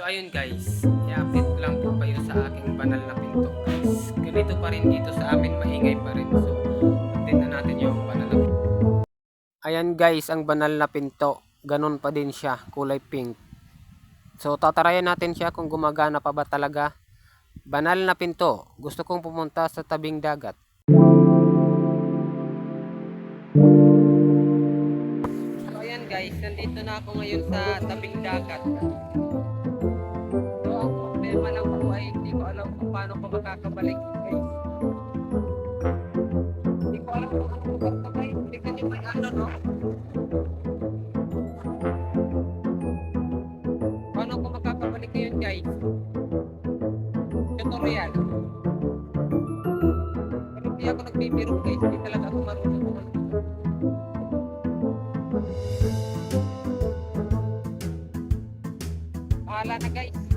So ayun guys, i-update ko lang po kayo sa aking banal na pinto guys. Ganito pa rin dito sa amin, maingay pa rin. So, update na natin yung banal na pinto. Ayan guys, ang banal na pinto. Ganon pa din siya, kulay pink. So tatarayan natin siya kung gumagana pa ba talaga. Banal na pinto. Gusto kong pumunta sa tabing dagat. So ayan guys, nandito na ako ngayon sa tabing dagat. Lang po ay hindi ko alam kung paano ko makakabalik guys. Hindi ko alam kung ano makakabay. Tingnan nyo may ano no? Paano ko makakabalik ngayon guys? Tutorial. Pero hindi ako nagbibiro guys. Hindi talaga ako marunong. Bahala na guys.